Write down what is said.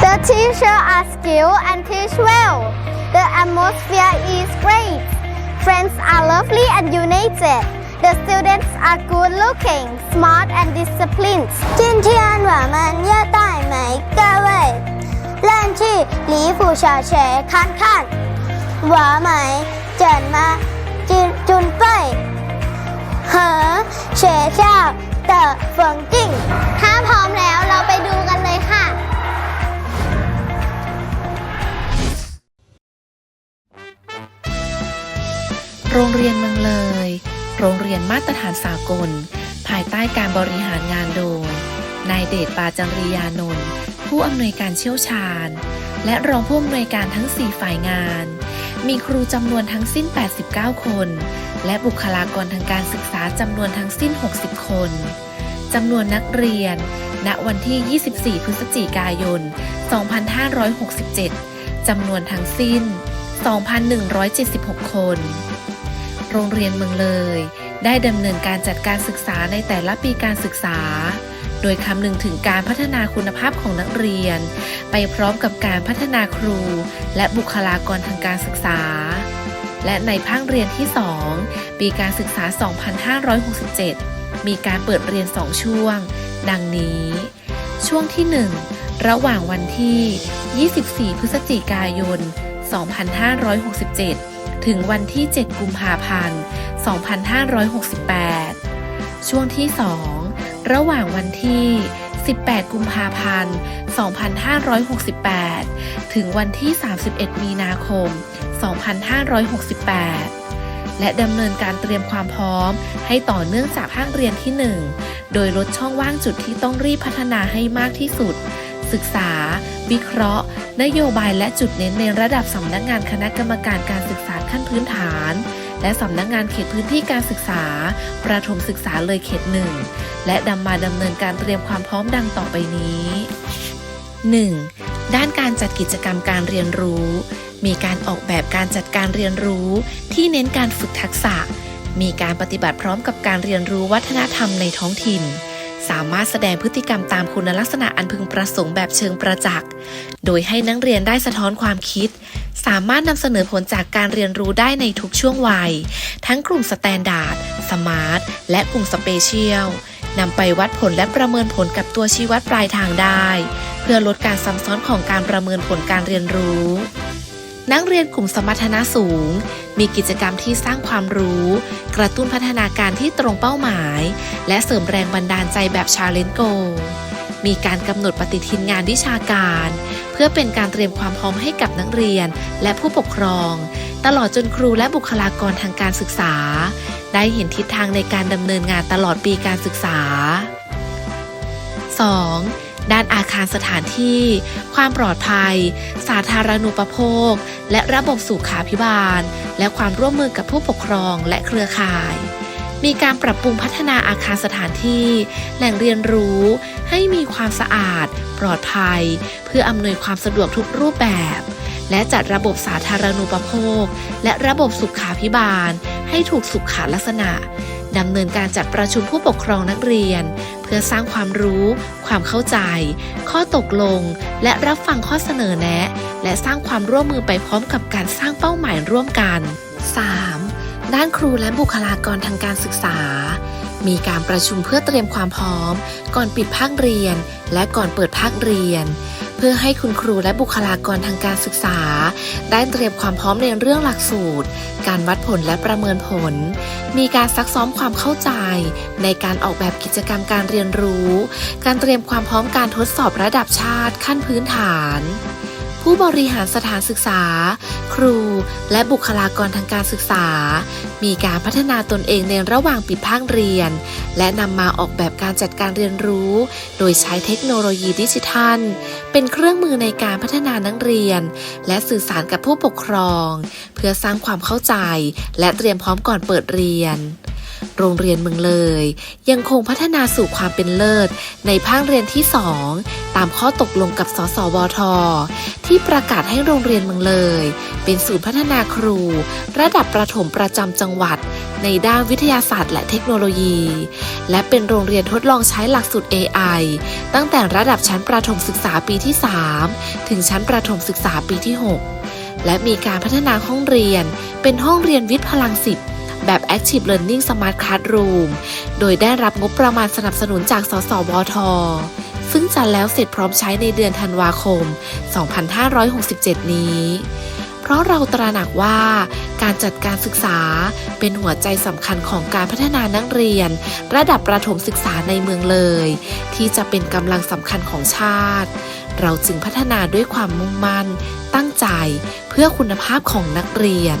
The teacher are skilled and teach well. The atmosphere is great. Friends are lovely and united. The students are good looking, smart and disciplined. 今天我们要带每各位认去李府小学看看。我们 เจินมาจินจุนเป้ยเหอเฉเจ้าเต๋อเฟิงจิงถ้าพร้อมแล้วเราไปดูกันเลยค่ะ โรงเรียนเมืองเลย โรงเรียนมาตรฐานสากล ภายใต้การบริหารงานโดย นายเดชปาจังริยานนท์ผู้อำนวยการเชี่ยวชาญ และรองผู้อำนวยการทั้ง 4 ฝ่ายงาน มีครูจำนวนทั้งสิ้น 89 คน และบุคลากรทางการศึกษาจำนวนทั้งสิ้น 60 คนจำนวนนักเรียน ณ วันที่ 24 พฤศจิกายน 2567 จำนวนทั้งสิ้น 2,176 คน โรงเรียนเมืองเลย ได้ดำเนินการจัดการศึกษาในแต่ละปีการศึกษา โดยคำนึงถึงการพัฒนาคุณภาพของนักเรียน ไปพร้อมกับการพัฒนาครู และบุคลากรทางการศึกษา และในภาคเรียนที่ 2 ปีการศึกษา 2567 มีการเปิดเรียน 2 ช่วง ดังนี้ ช่วงที่ 1 ระหว่างวันที่ 24 พฤศจิกายน 2567 ถึงวันที่ 7 กุมภาพันธ์ 2568 ช่วงที่ 2 ระหว่างวันที่ 18 กุมภาพันธ์ 2568 ถึงวันที่ 31 มีนาคม 2568 และดำเนินการเตรียมความพร้อม ให้ต่อเนื่องจากภาคเรียนที่ 1 โดยลดช่องว่างจุดที่ต้องรีบพัฒนาให้มากที่สุด ศึกษา วิเคราะห์ นโยบายและจุดเน้นในระดับสำนักงานคณะกรรมการการศึกษาขั้นพื้นฐาน และสำนักงานเขตพื้นที่การศึกษา ประถมศึกษาเลยเขตหนึ่งและนำมาดำเนินการเตรียมความพร้อมดังต่อไปนี้ 1. ด้านการจัดกิจกรรมการเรียนรู้ มีการออกแบบการจัดการเรียนรู้ที่เน้นการฝึกทักษะ มีการปฏิบัติพร้อมกับการเรียนรู้วัฒนธรรมในท้องถิ่น สามารถแสดงพฤติกรรมตามคุณลักษณะอันพึงประสงค์แบบเชิงประจักษ์ โดยให้นักเรียนได้สะท้อนความคิด สามารถนำเสนอผลจากการเรียนรู้ได้ในทุกช่วงวัย ทั้งกลุ่มสแตนดาร์ดสมาร์ท และกลุ่มสเปเชียลนำไปวัดผลและประเมินผลกับตัวชี้วัดปลายทางได้ เพื่อลดการซ้ำซ้อนของการประเมินผลการเรียนรู้ นักเรียนกลุ่มสมรรถนะสูง มีกิจกรรมที่สร้างความรู้ กระตุ้นพัฒนาการที่ตรงเป้าหมาย และเสริมแรงบันดาลใจแบบชาเลนโก มีการกำหนดปฏิทินงานวิชาการ เพื่อเป็นการเตรียมความพร้อมให้กับนักเรียน และผู้ปกครอง ตลอดจนครูและบุคลากรทางการศึกษา ได้เห็นทิศทางในการดำเนินงานตลอดปีการศึกษา 2. ด้านอาคารสถานที่ ความปลอดภัย สาธารณูปโภค และระบบสุขาภิบาล และความร่วมมือกับผู้ปกครองและเครือข่าย มีการปรับปรุงพัฒนาอาคารสถานที่ แหล่งเรียนรู้ ให้มีความสะอาด ปลอดภัย พื่ออำนวยความสะดวกทุกรูปแบบ และจัดระบบสาธารณูปโภค และระบบสุขาภิบาล ให้ถูกสุขลักษณะดำเนินการจัดประชุมผู้ปกครองนักเรียน เพื่อสร้างความรู้ ความเข้าใจ ข้อตกลง และรับฟังข้อเสนอแนะ และสร้างความร่วมมือไปพร้อมกับการสร้างเป้าหมายร่วมกัน 3. ด้านครูและบุคลากรทางการศึกษา มีการประชุมเพื่อเตรียมความพร้อม ก่อนปิดภาคเรียน และก่อนเปิดภาคเรียน เพื่อให้คุณครูและบุคลากรทางการศึกษา ได้เตรียมความพร้อมในเรื่องหลักสูตร การวัดผลและประเมินผล มีการซักซ้อมความเข้าใจ ในการออกแบบกิจกรรมการเรียนรู้ การเตรียมความพร้อมการทดสอบระดับชาติขั้นพื้นฐาน ผู้บริหารสถานศึกษา ครู และบุคลากรทางการศึกษา มีการพัฒนาตนเองในระหว่างปิดภาคเรียน และนำมาออกแบบการจัดการเรียนรู้ โดยใช้เทคโนโลยีดิจิทัล เป็นเครื่องมือในการพัฒนานักเรียน และสื่อสารกับผู้ปกครอง เพื่อสร้างความเข้าใจ และเตรียมพร้อมก่อนเปิดเรียนโรงเรียนเมืองเลย ยังคงพัฒนาสู่ความเป็นเลิศ ในภาคเรียนที่ 2 ตามข้อตกลงกับสสวท ที่ประกาศให้โรงเรียนเมืองเลย เป็นศูนย์พัฒนาครู ระดับประถมประจำจังหวัด ในด้านวิทยาศาสตร์และเทคโนโลยี และเป็นโรงเรียนทดลองใช้หลักสูตร AI ตั้งแต่ระดับชั้นประถมศึกษาปีที่ 3 ถึงชั้นประถมศึกษาปีที่ 6 และมีการพัฒนาห้องเรียน เป็นห้องเรียนวิทย์พลังสิบแบบ Active Learning Smart Classroom โดยได้รับงบประมาณสนับสนุนจาก สสวท ซึ่งจะแล้วเสร็จพร้อมใช้ในเดือนธันวาคม 2567 นี้ เพราะเราตระหนักว่าการจัดการศึกษาเป็นหัวใจสำคัญของการพัฒนานักเรียน ระดับประถมศึกษาในเมืองเลย ที่จะเป็นกำลังสำคัญของชาติ เราจึงพัฒนาด้วยความมุ่งมั่น ตั้งใจเพื่อคุณภาพของนักเรียน